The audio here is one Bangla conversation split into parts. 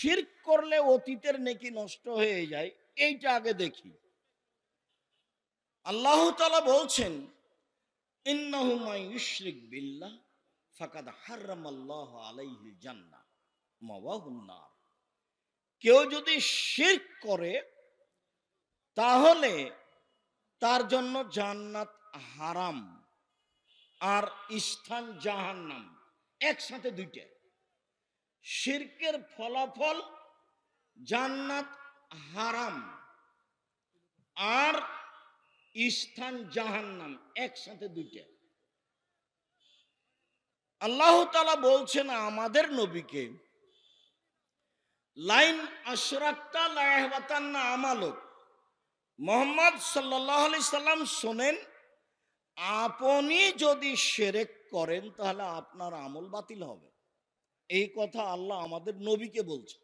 শিরক করলে অতীতের নেকি নষ্ট হয়ে যায়, এইটা আগে দেখি। আল্লাহ তালা বলছেন বিল্লাহ কেউ যদি শিরক করে, তাহলে তার জন্য জান্নাত হারাম আর স্থান জাহান্নাম, একসাথে দুইটা। শিরকের ফলাফল জান্নাত হারাম আর স্থান জাহান্নাম, একসাথে দুইটা। আল্লাহ তালা বলছেন, আমাদের নবীকে, লাইন না আমালক। মোহাম্মদ সাল্লাহ সাল্লাম শোনেন, আপনি যদি সেরেক করেন, তাহলে আপনার আমল বাতিল হবে। এই কথা আল্লাহ আমাদের নবীকে বলছে।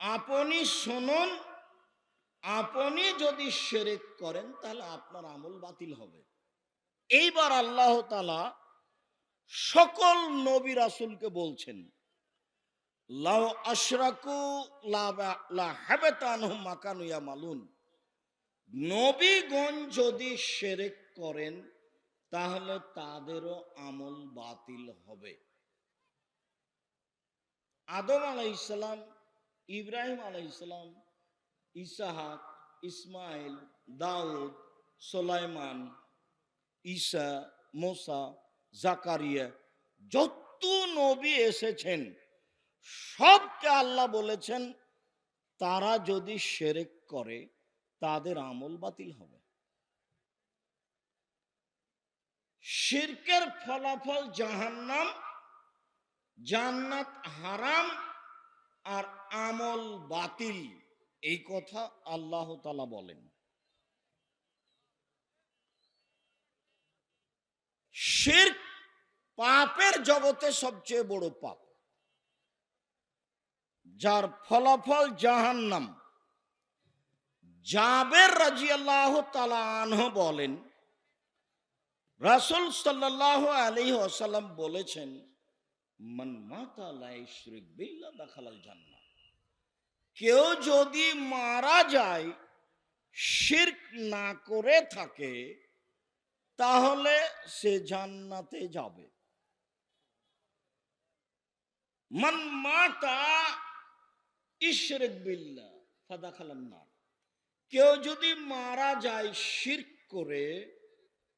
আপনি শুনুন, আপনি যদি সেরেক করেন, তাহলে আপনার আমল বাতিল হবে। এইবার আল্লাহ তালা সকল নবী রাসুলকে বলছেন, লাউ আশরাকু লা হাবেতানহুম মাকানু নবীগণ যদি সেরেক করেন, তাহলে তাদেরও আমল বাতিল হবে। আদম আলাইসালাম ইব্রাহিম আলাইসালাম ইসাহাক ইসমাইল দাউদ, সোলাইমান, ঈসা, মোসা, জাকারিয়া, যত নবী এসেছেন, সবকে আল্লাহ বলেছেন, তারা যদি সেরেক করে, তাদের আমল বাতিল হবে। শিরকের ফলাফল জাহান্নাম জান্নাত হারাম আর আমল বাতিল, এই কথা আল্লাহ তালা বলেন। শিরক পাপের জগতে সবচেয়ে বড় পাপ, যার ফলাফল জাহান্নাম। জাবের রাজি আল্লাহ তালাহ বলেন, রাসুল সাল্লাহ আলী আসাল্লাম বলেছেন কেউ যদি মারা যায়, শিরক না করে থাকে, তাহলে সে জান্নাতে যাবে। মান মাতা ইশরিক বিল্লাহ ফাদাখালান নার। কেউ যদি মারা যায় শিরক করে,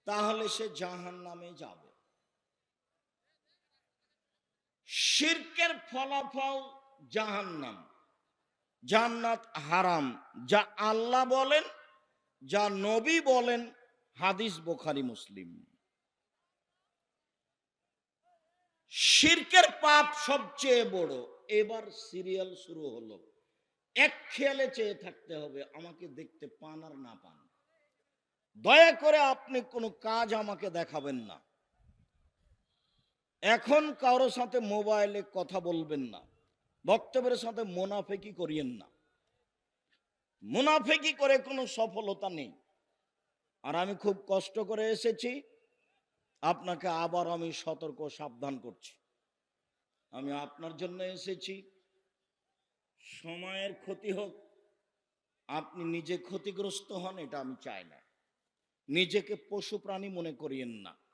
তাহলে সে জাহান নামে যাবে। শিরকের ফলাফল জাহান্নাম। জান্নাত হারাম। যা আল্লাহ বলেন, যা নবী বলেন, হাদিস বোখারি, মুসলিম। শিরকের পাপ সবচেয়ে বড়। এবার সিরিয়াল শুরু হলো। এক খেয়ালে চেয়ে থাকতে হবে, আমাকে দেখতে পান আর না পান। দয়া করে আপনি কোনো কাজ আমাকে দেখাবেন না। এখন কারোর সাথে মোবাইলে কথা বলবেন না, বক্তব্যের সাথে মোনাফেকি করিয়েন না। মুনাফেকি করে কোনো সফলতা নেই। আর আমি খুব কষ্ট করে এসেছি, আপনাকে আবার আমি সতর্ক সাবধান করছি। আমি আপনার জন্য এসেছি। সময়ের ক্ষতি হোক, আপনি নিজে ক্ষতিগ্রস্ত হন, এটা আমি চাই না। নিজেকে পশু প্রাণী মনে করিয়েন না।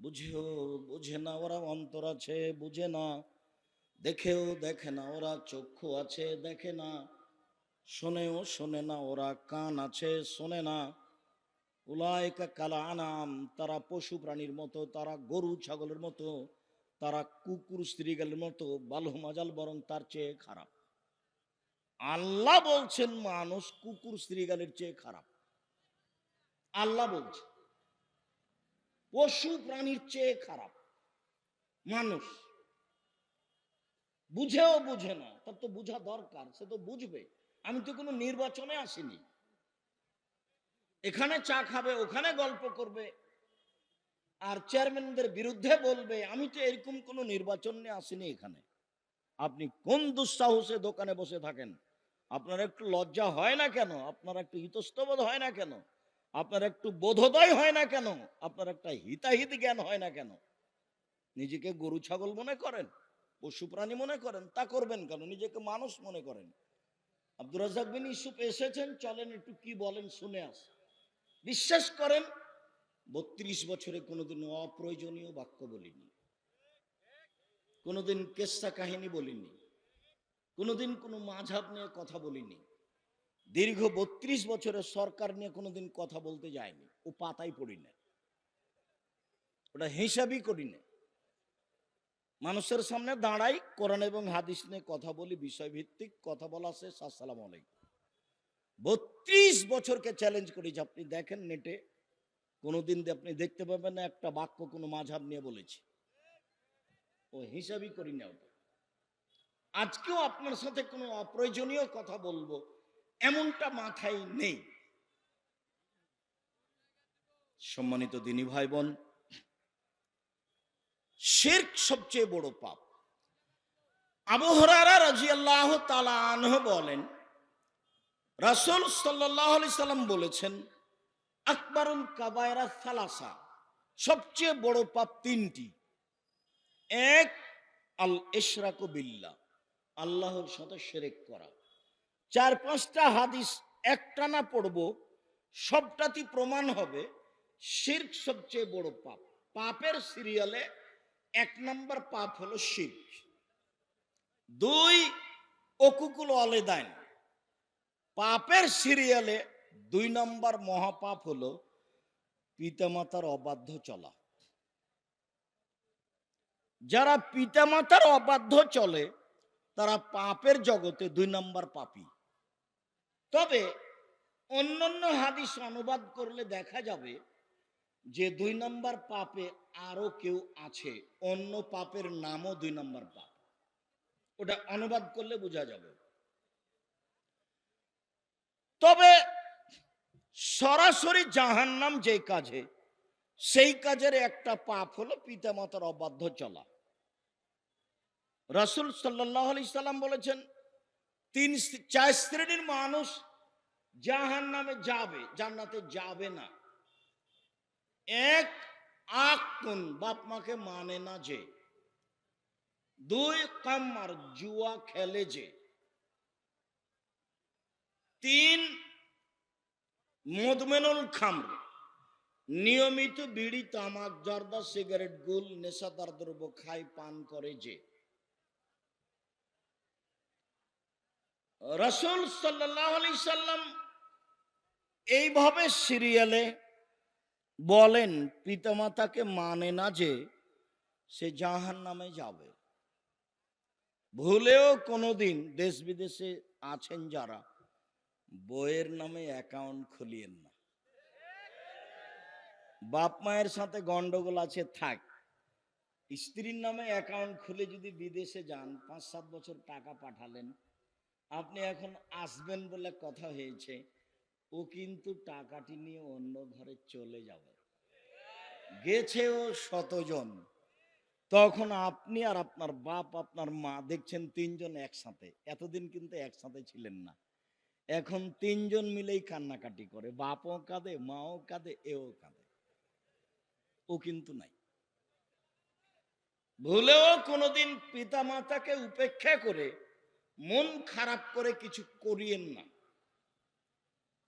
বুঝেও, বুঝে না ওরা অন্তর আছে, বুঝে না। দেখেও দেখে না ওরা চক্ষু আছে, দেখে না। শোনেও শোনে না ওরা কান আছে, শোনে না। উলায়কা কালা আনাম, তারা পশু প্রাণীর মতো, তারা গরু ছাগলের মতো, তারা কুকুর স্ত্রীগালের মতো, বালহ মাজাল বরং তার চেয়ে খারাপ। আল্লাহ বলছেন, মানুষ কুকুর স্ত্রীগালের চেয়ে খারাপ। আল্লাহ বলছে। পশু প্রাণীর চেয়ে খারাপ। মানুষ। বুঝেও বুঝে না, তার তো বুঝা দরকার, সে তো বুঝবে। আমি তো কোনো নির্বাচনে আসিনি। এখানে চা খাবে, ওখানে গল্প করবে, আর চেয়ারম্যানদের বিরুদ্ধে বলবে, আমি তো এরকম কোনো নির্বাচনে আসিনি এখানে। আপনি কোন দুঃসাহসে দোকানে বসে থাকেন? আপনার একটু লজ্জা হয় না কেন? আপনার একটু ইতস্তবোধ হয় না কেন? আপনার একটু বোধোদয় হয় না কেন? আপনার একটা হিতাহিত জ্ঞান হয় না কেন? নিজেকে গরু, ছাগল মনে করেন, পশু প্রাণী মনে করেন, তা করবেন কেন? নিজেকে মানুষ মনে করেন। আব্দুর রাজাক বিন এসেছেন, চলেন একটু কি বলেন শুনে আস। বিশ্বাস করেন, বত্রিশ বছরে কোনোদিন অপ্রয়োজনীয় বাক্য বলিনি। কোনোদিন কেসা কাহিনী বলিনি। কোনোদিন কোনো মাঝাব নিয়ে কথা বলিনি। দীর্ঘ বত্রিশ বছরের সরকার নিয়ে কোনোদিন কথা বলতে যায়নি। ও পাতাই পড়ি না ওটা হিসাবই করি না মানুষের সামনে দাঁড়াই কোরআন এবং হাদিস নিয়ে কথা বলি, বিষয়ভিত্তিক কথা বলা শেষ। আসসালাম আলাইকুম। বত্রিশ বছরকে চ্যালেঞ্জ করেছি আপনি দেখেন নেটে, কোনোদিন আপনি দেখতে পাবেন না, একটা বাক্য কোনো মাঝাব নিয়ে বলেছি। ও হিসাবই করি না ওটা। আজকেও আপনার সাথে কোনো অপ্রয়োজনীয় কথা বলব। এমনটা মাথায় নেই। সম্মানিত দিনী ভাই বোন শির্ক সবচেয়ে বড় পাপ। আবহরারা রাজি আল্লাহ তালাহ বলেন, রাসুল সাল্লাহ সাল্লাম বলেছেন, আকবরুল কাবায়রা সালাসা, সবচেয়ে বড় পাপ তিনটি। এক আল ইশরাক বিল্লাহ, আল্লাহর সাথে সেরেক করা। চার পাঁচটা হাদিস একটানা পড়ব সবটাতে প্রমাণ হবে শির্ক সবচেয়ে বড় পাপ। পাপের সিরিয়ালে এক নম্বর পাপ হলো শির্ক। দুই, অকুকুল অলেদাইন পাপের সিরিয়ালে দুই নম্বর মহাপাপ হলো পিতামাতার অবাধ্য চলা। যারা পিতামাতার অবাধ্য চলে, তারা পাপের জগতে দুই নম্বর পাপী। তবে অন্যান্য হাদিস অনুবাদ করলে দেখা যাবে যে দুই নম্বর পাপে আরও কেউ আছে, অন্য পাপের নামও দুই নম্বর পাপ। ওটা অনুবাদ করলে বোঝা যাবে। তবে সরাসরি জাহান্নাম যে কাজে, সেই কাজের একটা পাপ হলো পিতামাতার অবাধ্য চলা। রাসুল সাল্লাহ আলি সাল্লাম বলেছেন তিন চার শ্রেণির মানুষ জাহান নামে যাবে, জান্নাতে যাবে না। এক আকুন বাপ মাকে মানে না যে। দুই, কাম্মার জুয়া খেলে যে। তিন, মদমেনুল খামর। নিয়মিত বিড়ি, তামাক, জর্দা, সিগারেট, গুল নেশাদার দ্রব্য খায়, পান করে যে। রসুল সাল্লাহ আলি সাল্লাম এইভাবে সিরিয়ালে বলেন, পিতামাতাকে মানে না যে সে জাহান নামে যাবে। ভুলেও কোনোদিন দেশ বিদেশে আছেন যারা, বইয়ের নামে অ্যাকাউন্ট খুলিয়েন না। বাপ মায়ের সাথে গন্ডগোল আছে, থাক। স্ত্রীর নামে অ্যাকাউন্ট খুলে যদি বিদেশে যান পাঁচ সাত বছর টাকা পাঠালেন আপনি এখন আসবেন বলে কথা হয়েছে। ও কিন্তু টাকাটি নিয়ে অন্য ঘরে চলে যাবে। গেছে ও শতজন। তখন আপনি আর আপনার বাপ, আপনার মা দেখছেন তিনজন একসাথে। এতদিন কিন্তু একসাথে ছিলেন না। এখন তিনজন মিলেই কান্নাকাটি করে। বাপও কাঁদে, মাও কাঁদে, এও কাঁদে। ও কিন্তু নাই। ভুলেও কোনোদিন পিতা মাতাকে উপেক্ষা করে মন খারাপ করে কিছু করিয়েন না।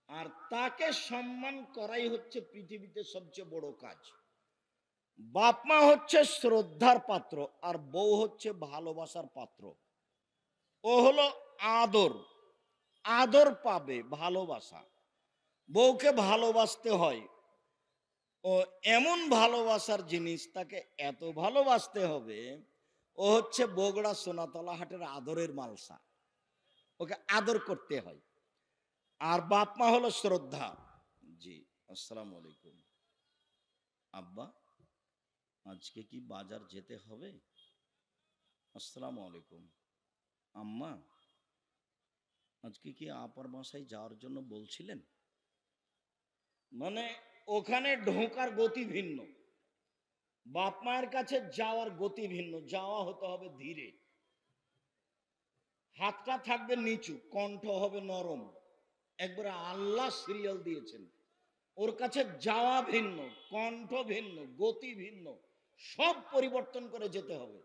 আর তাকে সম্মান করাই হচ্ছে পৃথিবীতে সবচেয়ে বড় কাজ। বাপ মা হচ্ছে শ্রদ্ধার পাত্র, আর বউ হচ্ছে ভালোবাসার পাত্র। ও হলো আদর। আদর পাবে, ভালোবাসা। বউকে ভালোবাসতে হয়। ও এমন ভালোবাসার জিনিস, তাকে এত ভালোবাসতে হবে ও হচ্ছে বগড়া সোনাতলা হাটের আদরের মালসা। ওকে আদর করতে হয়। আর বাপ মা হলো শ্রদ্ধা। জি, আসসালামু আলাইকুম। আব্বা, আজকে কি বাজার যেতে হবে? আসসালামু আলাইকুম। আম্মা, আজকে কি আপার বাসায় যাওয়ার জন্য বলছিলেন? মানে ওখানে ঢোকার গতি ভিন্ন। বাপ মায়ের কাছে যাওয়ার গতি ভিন্ন, যাওয়া হতে হবে ধীরে। হাতটা থাকবে নিচু, কণ্ঠ হবে নরম। একবারে আল্লাহ সিরিয়াল দিয়েছেন। ওর কাছে যাওয়া ভিন্ন, কণ্ঠ ভিন্ন, গতি ভিন্ন, সব পরিবর্তন করে যেতে হবে।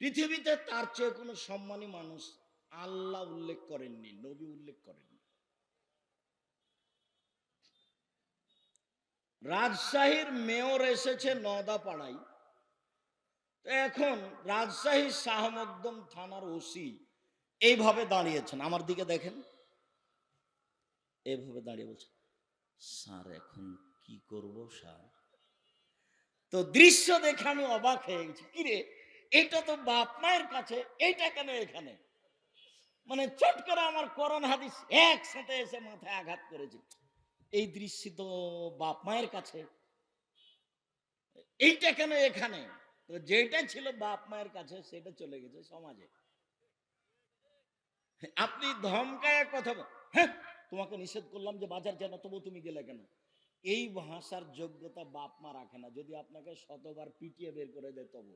পৃথিবীতে তার চেয়ে কোনো সম্মানী মানুষ আল্লাহ উল্লেখ করেননি, নবী উল্লেখ করেননি। রাজশাহীর মেয়র এসেছে নদা তো এখন রাজশাহী শাহমকদম থানার ওসি এইভাবে দাঁড়িয়েছেন। আমার দিকে দেখেন। এইভাবে দাঁড়িয়ে স্যার, এখন কি করব, স্যার? তো দৃশ্য দেখে আমি অবাক হয়ে গেছি। কিরে এটা তো বাপ মায়ের কাছে, এইটা কেন এখানে? মানে চট করে আমার করোন হাদিস একসাথে এসে মাথায় আঘাত করেছে। এই দৃশ্য তো বাপ মায়ের কাছে। এইটা কেন এখানে? তো যেটা ছিল বাপ মায়ের কাছে, সেটা চলে গেছে সমাজে। আপনি ধমকায় কথা হ্যাঁ তোমাকে নিষেধ করলাম যে বাজার যেন তবু তুমি গেলে কেন? এই ভাষার যোগ্যতা বাপ মা রাখে না। যদি আপনাকে শতবার পিটিয়ে বের করে দেয় তবু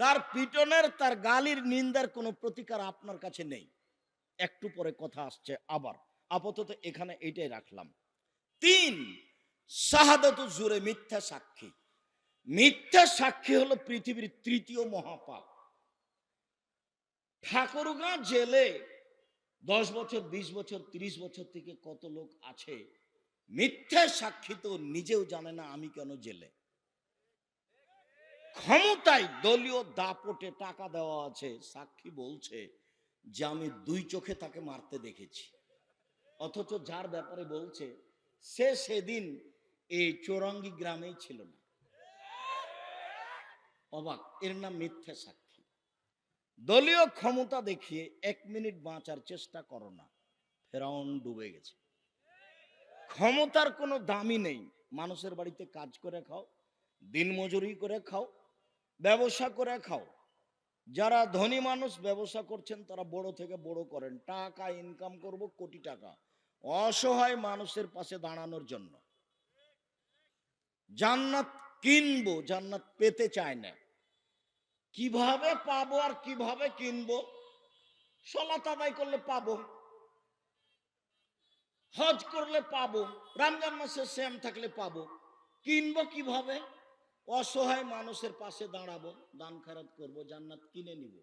তার পিটনের, তার গালির নিন্দার কোনো প্রতিকার আপনার কাছে নেই। একটু পরে কথা আসছে আবার। আপাতত এখানে এটাই রাখলাম। তিন, শাহাদত জুড়ে মিথ্যা সাক্ষী। মিথ্যা সাক্ষী হলো পৃথিবীর তৃতীয় মহাপাপ। ঠাকুরগাঁ জেলে দশ বছর, বিশ বছর, তিরিশ বছর থেকে কত লোক আছে, মিথ্যা সাক্ষী তো নিজেও জানে না আমি কেন জেলে। ক্ষমতায় দলীয় দাপটে টাকা দেওয়া আছে, সাক্ষী বলছে যে আমি দুই চোখে তাকে মারতে দেখেছি। অথচ যার ব্যাপারে বলছে, সে সেদিন এই চৌরঙ্গি গ্রামেই ছিল না। অবাক, এর নাম মিথ্যা সাক্ষী। দলীয় ক্ষমতা দেখিয়ে এক মিনিট বাঁচার চেষ্টা করো না, ফেরাউন ডুবে গেছে। ক্ষমতার কোনো দামই নেই, মানুষের বাড়িতে কাজ করে খাও, দিনমজুরি করে খাও, ব্যবসা করে খাও যারা ধনী মানুষ ব্যবসা করছেন, তারা বড় থেকে বড় করেন। টাকা ইনকাম করব, কোটি টাকা। অসহায় মানুষের পাশে দাঁড়ানোর জন্য। জান্নাত কিনবো, জান্নাত পেতে চায় না। কীভাবে পাবো আর কীভাবে কিনবো? সলাত আদায় করলে পাবো। হজ করলে পাবো। রমজান মাসে শ্যাম থাকলে পাবো। কিনবো কীভাবে? অসহায় মানুষের পাশে দাঁড়াবো, দান খারাপ করব, জান্নাত কিনে নিব।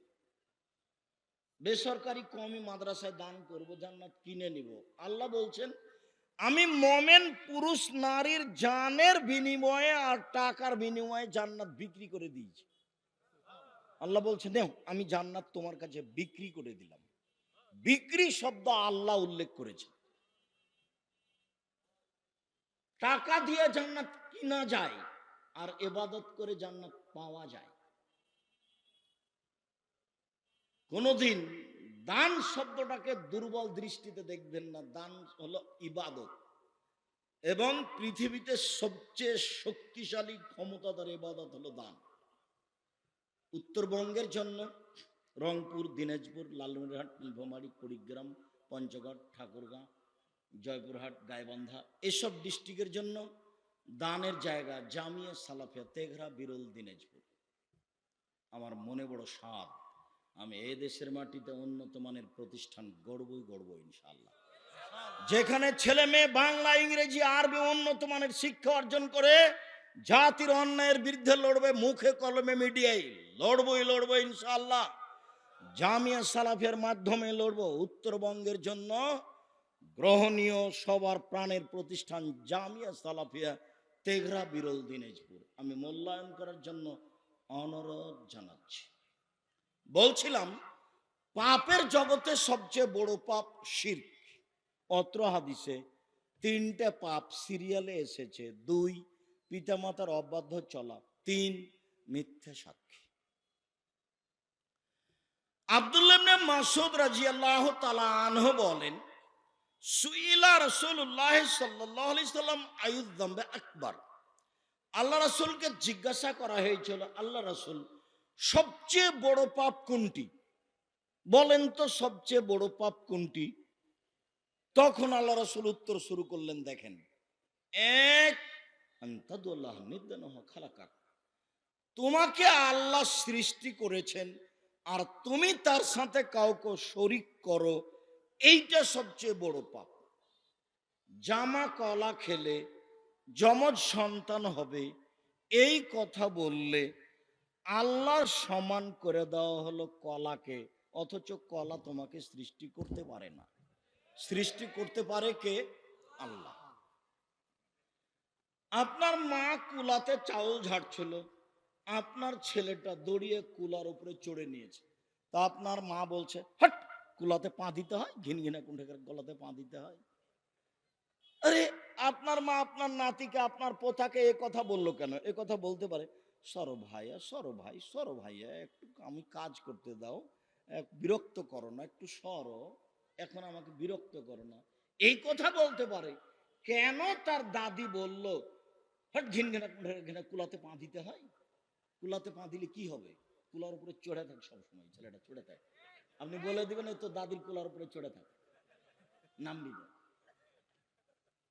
বেসরকারি কমি মাদ্রাসায় দান করব, জান্নাত কিনে নিব। আল্লাহ বলছেন, আমি মোমেন পুরুষ নারীর জানের বিনিময়ে আর টাকার বিনিময়ে জান্নাত বিক্রি করে দিয়েছি। আল্লাহ বলছেন দেও আমি জান্নাত তোমার কাছে বিক্রি করে দিলাম। বিক্রি শব্দ আল্লাহ উল্লেখ করেছে টাকা দিয়ে জান্নাত কিনা যায় আর এবাদত করে জান্নাত পাওয়া যায়। কোনদিন দান শব্দটাকে দুর্বল দৃষ্টিতে দেখবেন না, দান হলো ইবাদত। এবং পৃথিবীতে সবচেয়ে শক্তিশালী ক্ষমতাদার ইবাদত হলো দান। উত্তরবঙ্গের জন্য রংপুর, দিনাজপুর, লালমনিরহাট, নীলফামারী, কুড়িগ্রাম, পঞ্চগড়, ঠাকুরগাঁ, জয়পুরহাট, গাইবান্ধা, এসব ডিস্ট্রিক্টের জন্য দানের জায়গা জামিয়া সালাফিয়া তেঘরা বিরল দিনাজপুর। আমার মনে বড় স্বাদ। আমি এই দেশের মাটিতে উন্নত মানের প্রতিষ্ঠান গড়বই গড়ব ইনশাল্লাহ যেখানে ছেলে মেয়ে বাংলা, ইংরেজি, আরবি উন্নত মানের শিক্ষা অর্জন করে, জাতির অন্যায়ের বিরুদ্ধে লড়বে মুখে কলমে মিডিয়ায়। লড়বই লড়বো ইনশাল্লাহ জামিয়া সালাফিয়ার মাধ্যমে লড়বো উত্তরবঙ্গের জন্য। গ্রহণীয় সবার প্রাণের প্রতিষ্ঠান জামিয়া সালাফিয়া। তেঘরা বিরল দিনাজপুর। আমি মূল্যায়ন করার জন্য অনুরোধ জানাচ্ছি। বলছিলাম, পাপের জগতে সবচেয়ে বড় পাপ শির অত্র হাদিসে তিনটে পাপ সিরিয়ালে এসেছে। দুই, পিতামাতার অবাধ্য চলা। তিন, মিথ্যা সাক্ষী। আব্দুল্লাহ মাসুদ রাজিয়াল্লাহ তালা আনহ বলেন সুইলা রসুল্লাহ সাল্লাম আয়ুদ্দম্বে আকবর। আল্লাহ রসুলকে জিজ্ঞাসা করা হয়েছিল, আল্লাহ রসুল, সবচেয়ে বড় পাপ কোনটি? বলেন তো, সবচেয়ে বড় পাপ কোনটি? তখন আল্লাহ রসুল উত্তর শুরু করলেন, দেখেন, এক, আন্তাদুল্লাহ নির্দানহ খালাকাক। তোমাকে আল্লাহ সৃষ্টি করেছেন, আর তুমি তার সাথে কাউকে শরিক করো এইটা সবচেয়ে বড় পাপ। জামা কলা খেলে যমজ সন্তান হবে, এই কথা বললে আল্লাহর সমান করে দেওয়া হলো কলাকে, অথচ কলা তোমাকে সৃষ্টি করতে পারে না। সৃষ্টি করতে পারে কে? আল্লাহ। আপনার মা কুলাতে চাউল ঝাড়ছিল, আপনার ছেলেটা দড়িয়ে কুলার উপরে চড়ে নিয়েছে। তা আপনার মা বলছে, হট কুলাতে পা দিতে হয় ঘিন ঘিনা কুণ্ঠের গলাতে পা দিতে হয়। আরে, আপনার মা, আপনার নাতিকে, আপনার পোতাকে এ কথা বলল কেন? এ কথা বলতে পারে, সরো ভাইয়া, সরো ভাই, সরো ভাইয়া, একটু আমি কাজ করতে দাও, এক বিরক্ত করো না, একটু সরো, এখন আমাকে বিরক্ত করো না। এই কথা বলতে পারে। কেন তার দাদি বলল হট ঘিন ঘিনা ঘিনা কুলাতে পা দিতে হয়। কুলাতে পা দিলে কি হবে? কুলার উপরে চড়ে থাকে সবসময়, ছেলেটা চড়ে থাকে। আপনি বলে দিবেন এই তো দাদির কুলার উপরে চড়ে থাকে। নামবি না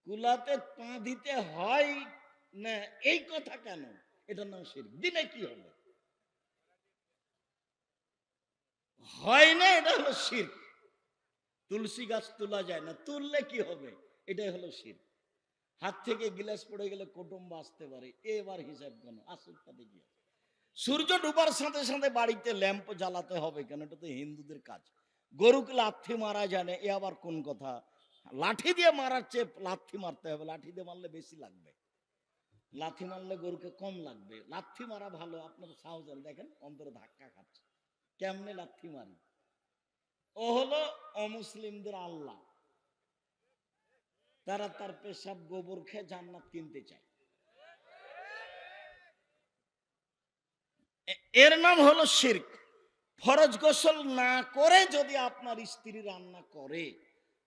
কুলাতে পা দিতে হয় না, এই কথা কেন? এটার নাম শিরক। দিলে কি হবে? হয় না, এটা হলো শির তুলসী গাছ তোলা যায় না, তুললে কি হবে? এটাই হলো শির হাত থেকে গিলাস পড়ে গেলে কুটুম্ব আসতে পারে, এবার হিসাব কেন? আসুকটা দেখি সূর্য ডুবার সাথে সাথে বাড়িতে ল্যাম্প জ্বালাতে হবে কেন? এটা তো হিন্দুদের কাজ। গরুকে লাথি মারা জানে, এ আবার কোন কথা? লাঠি দিয়ে মারার চেয়ে লাথি মারতে হবে। লাঠি দিয়ে মারলে বেশি লাগবে। লাথি মারলে গরুকে কম লাগবে। লাথি মারা ভালো, আপনার সাহস দেখেন, অন্তরে ধাক্কা খাচ্ছে। কেমনে লাথি মারি? ও হলো অমুসলিমদের আল্লাহ। তারা তার পেশাব গোবর খেয়ে জান্নাত কিনতে চায়। এর নাম হলো শির্ক। ফরজ গোসল না করে যদি আপনার স্ত্রী রান্না করে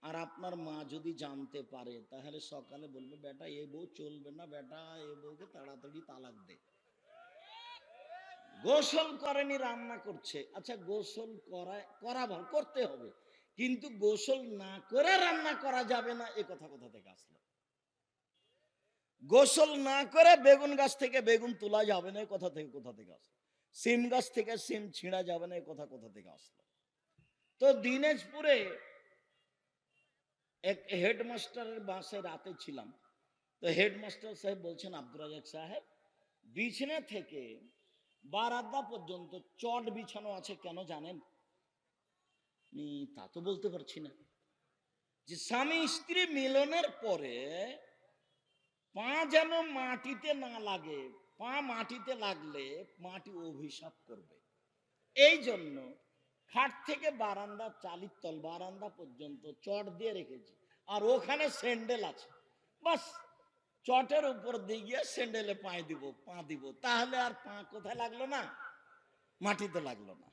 আর আপনার মা যদি জানতে পারে, তাহলে সকালে বলবে, বেটা, এ বউ চলবে না, বেটা, এ বউকে তাড়াতাড়ি তালাক দে। গোসল করেনি, রান্না করছে। আচ্ছা গোসল করা করা করতে হবে। কিন্তু গোসল না করে রান্না করা যাবে না, এ কথা কোথা থেকে আসলো? গোসল না করে বেগুন গাছ থেকে বেগুন তোলা যাবে না কথা থেকে, কোথা থেকে আসলো? সিম গাছ থেকে সিম ছিঁড়া যাবে না কথা কোথা থেকে আসলো? তো দিনাজপুরে এক হেডমাস্টারের বাসে রাতে ছিলাম। তো হেডমাস্টার সাহেব বলছেন, আব্দুর রাজাক সাহেব, বিছনা থেকে বারান্দা পর্যন্ত চট বিছানো আছে কেন জানেন? তা তো বলতে পারছি না। যে স্বামী স্ত্রী মিলনের পরে পা যেন মাটিতে না লাগে পা মাটিতে লাগলে মাটি অভিশাপ করবে। এই জন্য খাট থেকে বারান্দা চালির তল বারান্দা পর্যন্ত চট দিয়ে রেখেছি। আর ওখানে স্যান্ডেল আছে। বাস, চটের উপর দিয়ে গিয়ে স্যান্ডেলে পায়ে দিব, পা দিব। তাহলে আর পা কোথায় লাগল না? মাটিতে লাগল না।